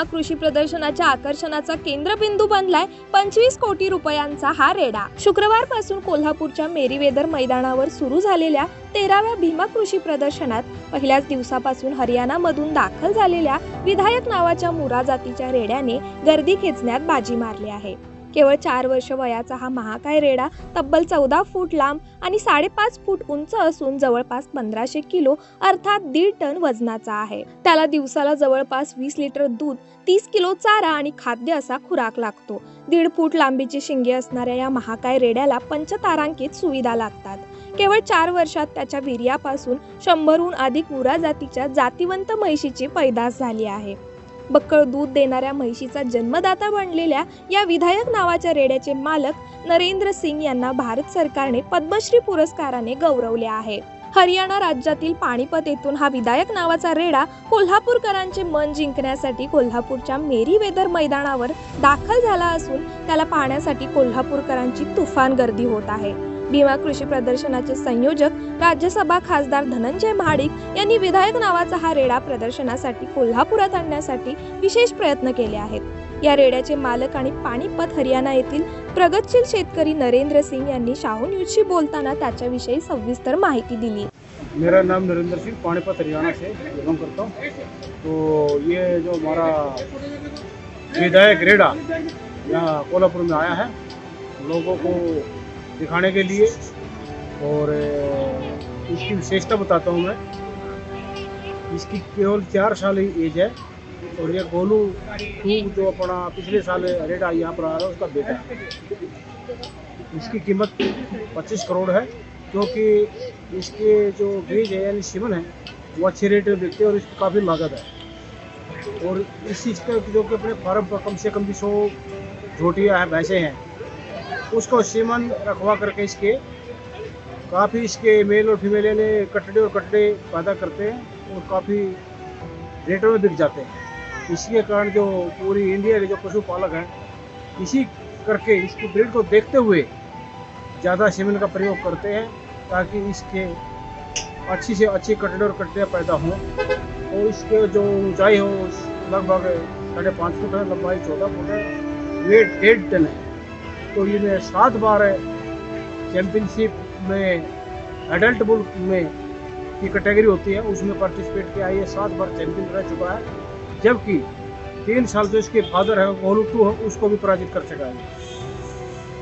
भीमा कृषी प्रदर्शनाच्या आकर्षणाचा केंद्रबिंदू बनलाय पंचवीस कोटी रुपयांचा हा रेडा. शुक्रवारपासून कोल्हापूरच्या मेरीवेदर मैदानावर सुरू झालेल्या तेराव्या भीमा कृषी प्रदर्शनात पहिल्याच दिवसापासून हरियाणामधून दाखल झालेल्या विधायक नावाच्या मुरा जातीच्या रेड्याने गर्दी खेचण्यात बाजी मारली आहे. केवळ चार वर्ष वयाचा हा महाकाय रेडा तब्बल चौदा फूट लांब आणि साडेपाच फूट उंच असून जवळपास पंधराशे किलो अर्थात दीड टन वजनाचा आहे. त्याला दिवसाला जवळपास वीस लिटर दूध तीस किलो चारा आणि खाद्य असा खुराक लागतो. दीड फूट लांबीची शिंगे असणाऱ्या या महाकाय रेड्याला पंचतारांकित सुविधा लागतात. केवळ चार वर्षात त्याच्या वीर्यापासून शंभरहून अधिक मुरा जातीच्या जातिवंत म्हैशीची पैदास झाली आहे. बक्कळ दूध देणाऱ्या म्हैशीचा जन्मदाता बनलेल्या या विधायक नावाच्या रेड्याचे मालक नरेंद्र सिंग यांना भारत सरकारने पद्मश्री पुरस्काराने गौरवले आहे. हरियाणा राज्यातील पाणीपत येथून हा विधायक नावाचा रेडा कोल्हापूरकरांचे मन जिंकण्यासाठी कोल्हापूरच्या मेरी वेदर मैदानावर दाखल झाला असून त्याला पाहण्यासाठी कोल्हापूरकरांची तुफान गर्दी होत आहे. भीमा कृषी प्रदर्शनाचे संयोजक राज्यसभा खासदार धनंजय महाडिक यांनी विधायक नावाचा हा रेडा प्रदर्शनासाठी कोल्हापुरात आणण्यासाठी विशेष प्रयत्न केले आहेत. या रेड्याचे मालक आणि पाणीपत हरियाणा येथील प्रगतशील शेतकरी नरेंद्र सिंग यांनी शाहू न्यूजशी बोलताना त्याच्याविषयी सविस्तर माहिती दिली. मेरा नाम नरेंद्र सिंह पानीपत हरियाणा से बिलोंग करता हूँ। तो ये जो हमारा विधायक रेडा यहाँ कोल्हापुर में आया है लोगों को दिखाने के लिए और इसकी विशेषता बताता हूँ मैं। इसकी केवल चार साल ही एज है और ये गोलू खूब जो अपना पिछले साल रेडा यहाँ पर आ रहा है उसका बेटा। है इसकी कीमत 25 करोड़ है, क्योंकि इसके जो बीज है यानी सीमन है, वो अच्छे रेट में बिकते हैं और इसकी काफ़ी लागत है। और इस चीज़ का जो कि अपने फार्म पर कम से कम भी सौ झोटियाँ हैं, भैंसे हैं उसको सीमन रखवा करके इसके काफ़ी इसके मेल और फीमेल यानी कटड़े और कटड़े पैदा करते हैं और काफ़ी रेटों में बिक जाते हैं। इसके कारण जो पूरी इंडिया के जो पशुपालक हैं, इसी करके इसकी ब्रीड को देखते हुए ज़्यादा सीमेंट का प्रयोग करते हैं ताकि इसके अच्छी से अच्छी कटड़े और कटड़ियाँ पैदा हों और इसके जो ऊंचाई हो लगभग साढ़े पाँच फुट है, लंबाई चौदह फुट है वेट डेढ़ टन है। तो ये सात बार चैम्पियनशिप में एडल्ट बुल में की कैटेगरी होती है, उसमें पार्टिसिपेट किया ये सात बार चैंपियन रह चुका है। जबकि तीन साल जो इसके फादर है गोलू टू है, उसको भी पराजित कर चुका है।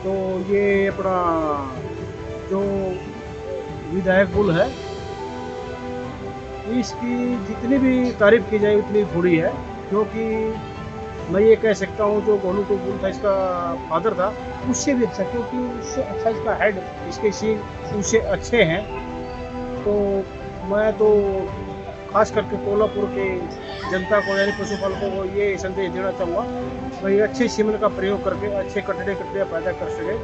तो ये अपना जो विधायक बुल है, इसकी जितनी भी तारीफ़ की जाए, उतनी थोड़ी है, क्योंकि मैं ये कह सकता हूँ, जो टू बुल था, इसका फादर था, उससे भी अच्छा क्योंकि उससे अच्छा इसका हेड इसके सींग उससे अच्छे हैं। तो मैं तो खास करके कोल्हापुर के जनता को, यानी पशुपालकों को ये संदेश देना चाहूँगा भाई अच्छे सीमन का प्रयोग करके, अच्छे कटड़े कटड़े पैदा कर सके,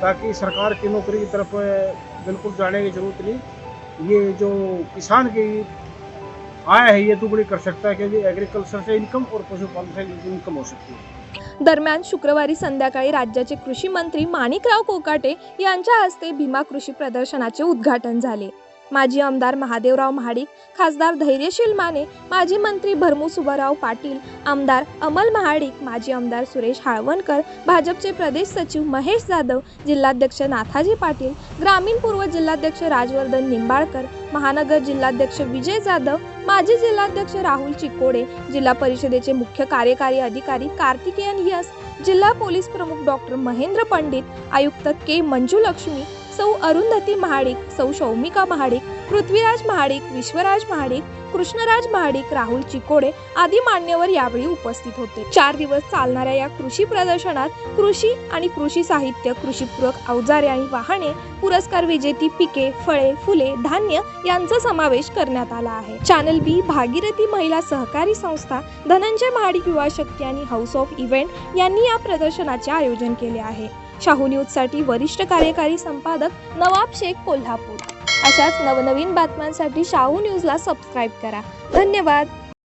ताकि सरकार की नौकरी की तरफ़, बिल्कुल जाने की ज़रूरत नहीं। ये जो किसान की आय है ये दुगनी कर सकता है क्योंकि एग्रीकल्चर से इनकम और पशुपालन से इनकम हो सकती है। दरम्यान शुक्रवारी संध्याकाळी राज्याचे कृषी मंत्री माणिकराव कोकाटे यांच्या हस्ते भीमा कृषी प्रदर्शनाचे उद्घाटन झाले. माजी आमदार महादेवराव महाडिक खासदार धैर्यशील माने माजी मंत्री भरमू सुबाराव पाटील आमदार अमल महाडिक माजी आमदार सुरेश हाळवणकर भाजपचे प्रदेश सचिव महेश जाधव जिल्हाध्यक्ष नाथाजी पाटील ग्रामीण पूर्व जिल्हाध्यक्ष राजवर्धन निंबाळकर महानगर जिल्हाध्यक्ष विजय जाधव माजी जिल्हाध्यक्ष राहुल चिकोडे जिल्हा परिषदेचे मुख्य कार्यकारी अधिकारी कार्तिकेयन यस जिल्हा पोलीस प्रमुख डॉक्टर महेंद्र पंडित आयुक्त के मंजुलक्ष्मी सौ अरुंधती महाडिक सौ शौमिका महाडिक पृथ्वीराज महाडिक विश्वराज महाडिक कृष्णराज महाडिक राहुल चिकोडे आदी मान्यवर यावेळी उपस्थित होते. चार दिवस चालणाऱ्या या कृषी प्रदर्शनात कृषी आणि कृषी साहित्य कृषीपूरक अवजारे आणि वाहने पुरस्कार विजेती पिके फळे फुले धान्य यांचा समावेश करण्यात आला आहे. चॅनल बी भागीरथी महिला सहकारी संस्था धनंजय महाडिक युवा शक्ती आणि हाऊस ऑफ इव्हेंट यांनी या प्रदर्शनाचे आयोजन केले आहे. शाहू न्यूजसाठी वरिष्ठ कार्यकारी संपादक नवाब शेख कोल्हापूर. अशाच नवनवीन बातम्यांसाठी शाहू न्यूजला सबस्क्राईब करा. धन्यवाद.